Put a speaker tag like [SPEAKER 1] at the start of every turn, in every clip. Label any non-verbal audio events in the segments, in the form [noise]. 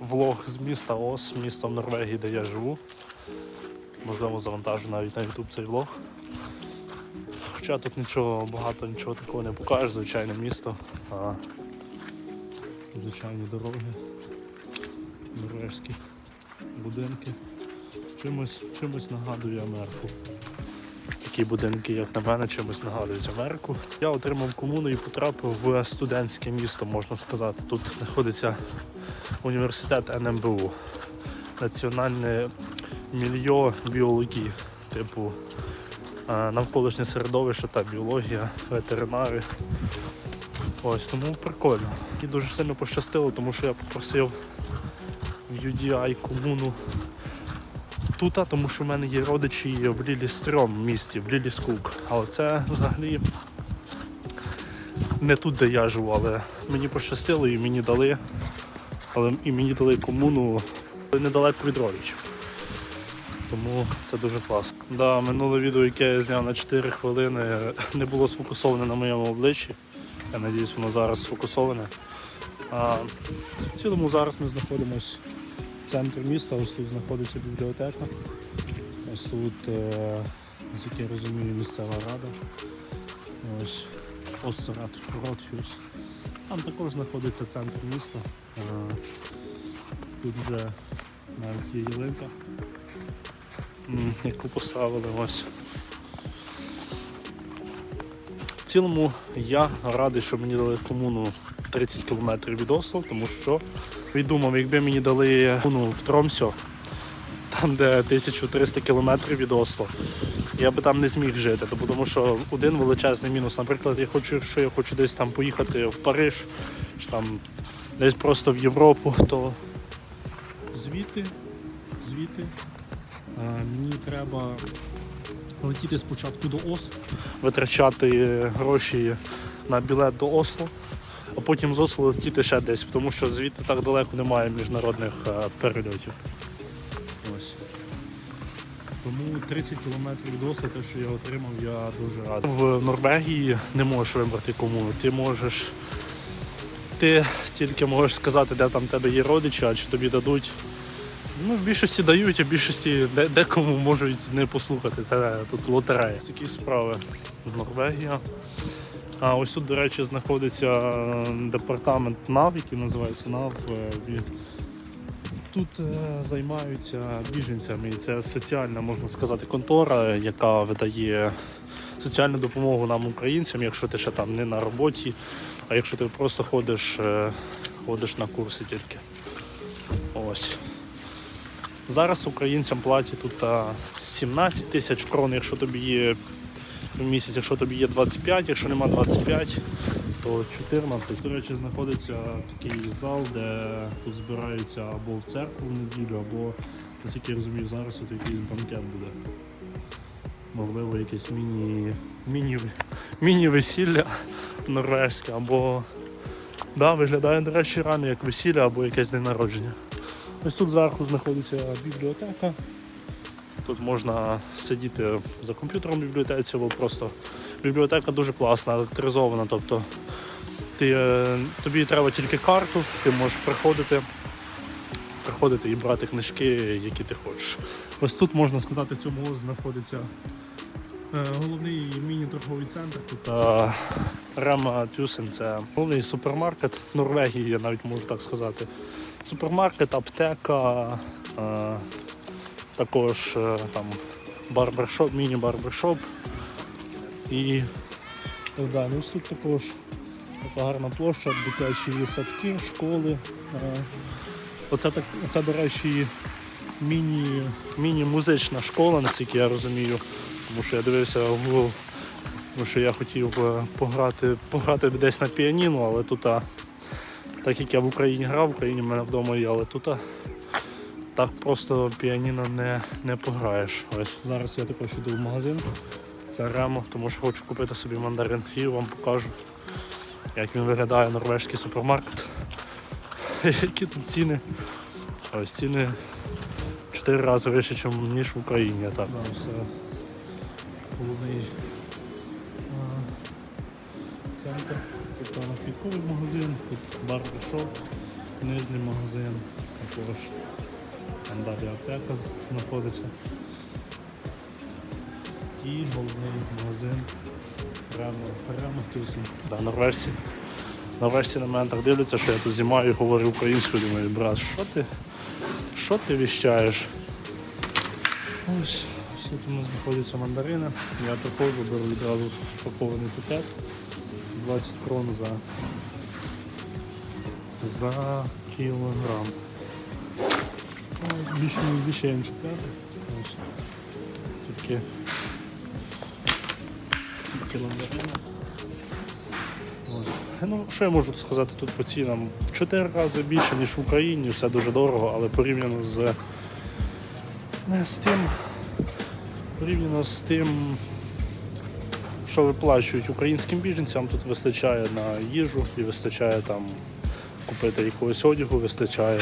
[SPEAKER 1] влог з міста Ос, міста в Норвегії, де я живу. Можливо, завантажу навіть на YouTube цей влог. Хоча тут нічого багато нічого такого не покажеш, звичайне місто, а звичайні дороги, норвежські будинки. Чимось, чимось нагадує Америку. Такі будинки, як на мене, чимось нагадують Америку. Я отримав комуну і потрапив в студентське місто, можна сказати. Тут знаходиться університет НМБУ, національне мільйо біології, типу е, навколишнє середовище та біологія, ветеринари. Ось тому прикольно. І дуже сильно пощастило, тому що я попросив в UDI комуну тут, тому що в мене є родичі в Лілістрьом місті, в Ліліскук. Але це взагалі не тут, де я живу, але мені пощастило і мені дали. Але і мені дали комуну недалеко від родичів. Тому це дуже класно. Да, минуле відео, яке я зняв на 4 хвилини, не було сфокусоване на моєму обличчі. Я сподіваюся, воно зараз сфокусоване. А в цілому зараз ми знаходимося в центрі міста, ось тут знаходиться бібліотека. Ось тут, е, я розумію, місцева рада. Ось Осрат Ротхюс. Там також знаходиться центр міста. Е, Тут вже навіть є ялинка, яку поставили ось. В цілому я радий, що мені дали комуну 30 км від Осло, тому що відумав, якби мені дали комуну в Тромсьо, там де 1300 км від Осло, я би там не зміг жити, то тому що один величезний мінус. Наприклад, я хочу, якщо я хочу десь там поїхати в Париж, чи там десь просто в Європу, то звідти, звідти е, мені треба летіти спочатку до Осло, витрачати гроші на білет до Осло, а потім з Осло летіти ще десь, тому що звідти так далеко немає міжнародних е, перельотів. Ось. Тому 30 кілометрів Осло, те, що я отримав, я дуже радий. В Норвегії не можеш вибрати комуну. Ти можеш. Ти тільки можеш сказати, де там тебе є родичі, а чи тобі дадуть. Ну, в більшості дають, а в більшості декому можуть не послухати. Це тут лотерея. Такі справи. Норвегія. А ось тут, до речі, знаходиться е, департамент НАВ, який називається НАВ. е, Тут е, займаються біженцями. І Це соціальна, можна сказати, контора, яка видає соціальну допомогу нам, українцям, якщо ти ще там не на роботі, а якщо ти просто ходиш, ходиш на курси тільки. Ось. Зараз українцям платять тут 17 тисяч крон, якщо тобі є в місяць, якщо тобі є 25, якщо нема 25, то 14. До речі, знаходиться такий зал, де тут збираються або в церкву в неділю, або, наскільки я розумію, зараз тут якийсь банкет буде. Можливо, якесь міні, міні, міні-весілля норвежське, або да, виглядає, до речі, реально як весілля або якесь день народження. Ось тут зверху знаходиться бібліотека. Тут можна сидіти за комп'ютером в бібліотеці, або просто бібліотека дуже класна, електризована. Тобто ти, е, тобі треба тільки карту, ти можеш приходити, приходити і брати книжки, які ти хочеш. Ось тут можна сказати, в цьому знаходиться е, головний міні-торговий центр. Тут Рема Тюсен це головний супермаркет Норвегії, я навіть можу так сказати. Супермаркет, аптека, е, також е, там барбершоп, міні-барбершоп. І ну, да, ну, тут також гарна площа, дитячі садки, школи. Е, Оце, так, оце до речі, міні, міні-музична школа, наскільки я розумію. Тому що я дивився тому що я хотів е, пограти, пограти десь на піаніно, але тут, так як я в Україні грав, в Україні в мене вдома є, але тут так просто піаніно не, не пограєш. Ось зараз я також йду в магазин. Це Ремо, тому що хочу купити собі мандарин і вам покажу, як він виглядає норвежський супермаркет. [laughs] Які тут ціни. Ось ціни в 4 рази вище, ніж в Україні. Так. Е, головний а, центр. Тут напітковий магазин, тут барбершоп, книжний магазин. Також там далі аптека знаходиться. І головний магазин прямо, прямо. Да, норвежці. Норвежці на мене так дивляться, що я тут знімаю і говорю українською, думаю, брат, що ти? Що ти віщаєш? Ось, ось тут у нас знаходяться мандарини. Я приходжу, беру відразу спакований пакет. 20 крон за, за кілограм. Більше, більше. Ось. Тільки, Ну, що я можу сказати тут по цінам? В 4 рази більше, ніж в Україні, все дуже дорого, але порівняно з, не, з тим, порівняно з тим, що виплачують українським біженцям, тут вистачає на їжу і вистачає там купити якогось одягу, вистачає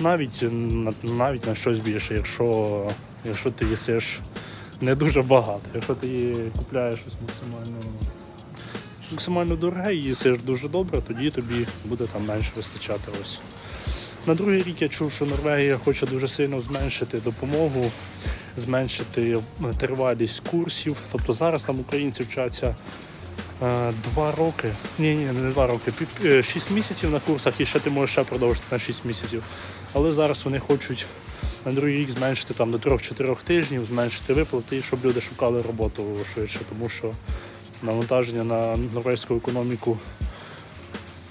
[SPEAKER 1] навіть, на, навіть на щось більше, якщо, якщо ти їсиш не дуже багато. Якщо ти купляєш щось максимально, максимально дороге і їсиш дуже добре, тоді тобі буде там менше вистачати. Ось. На другий рік я чув, що Норвегія хоче дуже сильно зменшити допомогу, зменшити тривалість курсів. Тобто зараз там українці вчаться два роки. Ні, ні, не два роки, е, шість місяців на курсах і ще ти можеш ще продовжити на шість місяців. Але зараз вони хочуть на другий рік зменшити там до 3-4 тижнів, зменшити виплати, щоб люди шукали роботу швидше, тому що навантаження на норвезьку економіку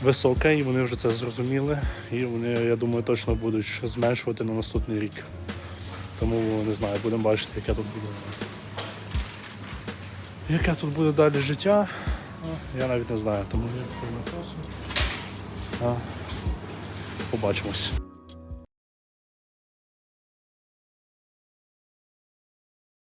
[SPEAKER 1] високе, і вони вже це зрозуміли. І вони, я думаю, точно будуть зменшувати на наступний рік. Тому не знаю, будемо бачити, яке тут буде. Яке тут буде далі життя, я навіть не знаю. Тому на касу, побачимось.